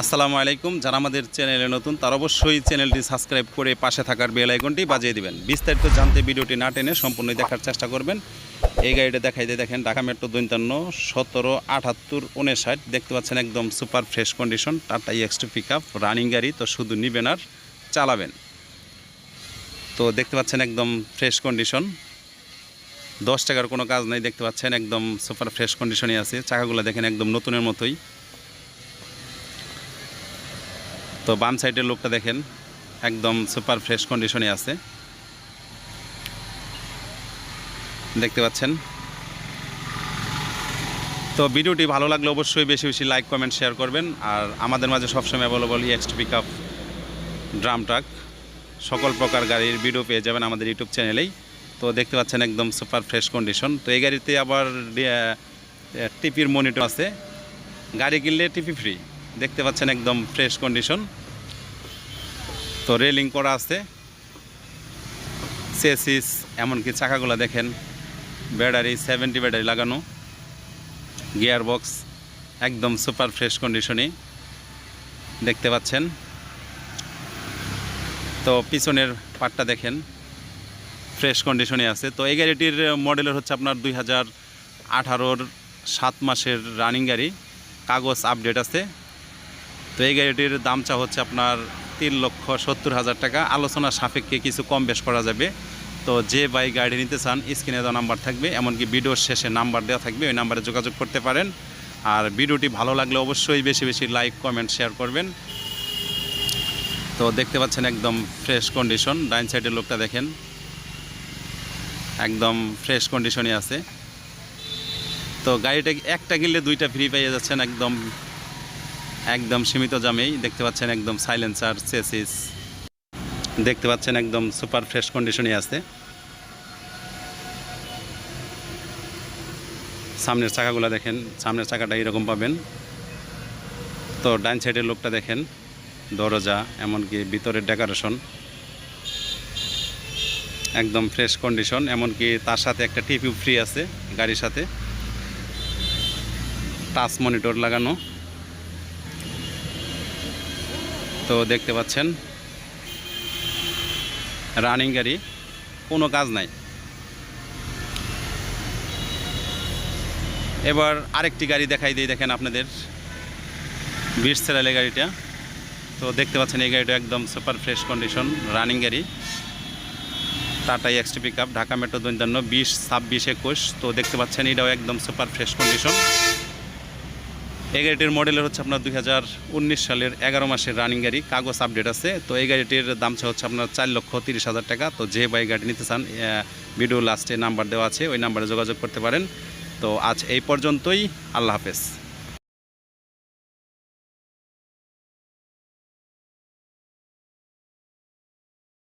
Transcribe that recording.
আসসালামু আলাইকুম। যারা আমাদের চ্যানেলে নতুন, তারা অবশ্যই চ্যানেলটি সাবস্ক্রাইব করে পাশে থাকার বেল আইকনটি বাজিয়ে দিবেন। বিস্তারিত জানতে ভিডিওটি না টেনে সম্পূর্ণ দেখার চেষ্টা করবেন। এই গাড়িটা দেখাই দিয়ে দেখেন, ঢাকা মেট্রো দৈন্তান্ন সতেরো, আটাত্তর উনষাট দেখতে পাচ্ছেন একদম সুপার ফ্রেশ কন্ডিশন টাটা এক্সটু পিক আপ রানিং গাড়ি, তো শুধু নিবেন আর চালাবেন। তো দেখতে পাচ্ছেন একদম ফ্রেশ কন্ডিশন দশ টাকার কোনো কাজ নেই, দেখতে পাচ্ছেন একদম সুপার ফ্রেশ কন্ডিশনে আছে। চাকাগুলো দেখেন একদম নতুনের মতোই। তো বাম সাইডের লোকটা দেখেন, একদম সুপার ফ্রেশ কন্ডিশনে আছে। দেখতে পাচ্ছেন? তো ভিডিওটি ভালো লাগলে অবশ্যই বেশি বেশি লাইক, কমেন্ট, শেয়ার করবেন। আর আমাদের মাঝে সবসময় অ্যাভেলেবল এক্সট পিক আপ ড্রাম ট্রাক। সকল প্রকার গাড়ির ভিডিও পেয়ে যাবেন আমাদের ইউটিউব চ্যানেলেই। তো দেখতে পাচ্ছেন একদম সুপার ফ্রেশ কন্ডিশন। তো এই গাড়িতে আবার টিপির মনিটর আছে। গাড়ি কিনলে টিপি ফ্রি। দেখতে পাচ্ছেন একদম ফ্রেশ কন্ডিশন তো রেলিং করা আছে। সেসিস, এমনকি চাকাগুলো দেখেন। ব্যাটারি সেভেন্টি ব্যাটারি লাগানো। গিয়ার বক্স একদম সুপার ফ্রেশ কন্ডিশনে দেখতে পাচ্ছেন। তো পিছনের পার্টটা দেখেন। ফ্রেশ কন্ডিশনে আছে। তো এই গাড়িটির মডেলের হচ্ছে আপনার দুই হাজার আঠারোর সাত মাসের রানিং গাড়ি। কাগজ আপডেট আছে। তো এই গাড়িটির দাম চা হচ্ছে আপনার তিন লক্ষ সত্তর হাজার টাকা। আলোচনা সাপেক্ষে কিছু কম বেশ করা যাবে। তো যে বাই গাড়ি নিতে চান, স্ক্রিনে দেওয়া নাম্বার থাকবে, এমনকি ভিডিওর শেষে নাম্বার দেওয়া থাকবে, ওই নাম্বারে যোগাযোগ করতে পারেন। আর ভিডিওটি ভালো লাগলে অবশ্যই বেশি বেশি লাইক, কমেন্ট, শেয়ার করবেন। তো দেখতে পাচ্ছেন একদম ফ্রেশ কন্ডিশন, ডাইন সাইডের লোকটা দেখেন। একদম ফ্রেশ কন্ডিশনই আছে। তো গাড়িটা একটা কিনলে দুইটা ফ্রি পেয়ে যাচ্ছেন একদম একদম সীমিত জামেই দেখতে পাচ্ছেন একদম সাইলেন্সার সেসিস দেখতে পাচ্ছেন একদম সুপার ফ্রেশ কন্ডিশনে আছে। সামনের চাকাগুলো দেখেন, সামনের চাকাটা এরকম পাবেন। তো ডান সাইডের লোকটা দেখেন, দরজা, এমনকি ভিতরের ডেকোরেশন একদম ফ্রেশ কন্ডিশন এমনকি তার সাথে একটা টিপি ফ্রি আছে, গাড়ির সাথে। টাচ মনিটর লাগানো। তো দেখতে পাচ্ছেন। রানিং গাড়ি, কোনো কাজ নাই। এবার আরেকটি গাড়ি দেখাই দিই, দেখেন আপনাদের। বিশ সেরালে গাড়িটা। তো দেখতে পাচ্ছেন, এই গাড়িটা একদম সুপার ফ্রেশ কন্ডিশন রানিং গাড়ি। টাটা এক্সটি পিক ঢাকা মেট্রো দৈন্তান্ন বিশ ছাব্বিশ একুশ। তো দেখতে পাচ্ছেন, এটাও একদম সুপার ফ্রেশ কন্ডিশন এই গাড়িটির মডেলের হচ্ছে আপনার দু হাজার উনিশ সালের এগারো মাসের রানিং গাড়ি। কাগজ আপডেট আছে। তো এই গাড়িটির দামটা হচ্ছে আপনার চার লক্ষ তিরিশ হাজার টাকা। তো যে বাই গাড়ি নিতে চান ভিডিও লাস্টে নাম্বার দেওয়া আছে, ওই নাম্বারে যোগাযোগ করতে পারেন। তো আজ এই পর্যন্তই। আল্লাহ হাফেজ।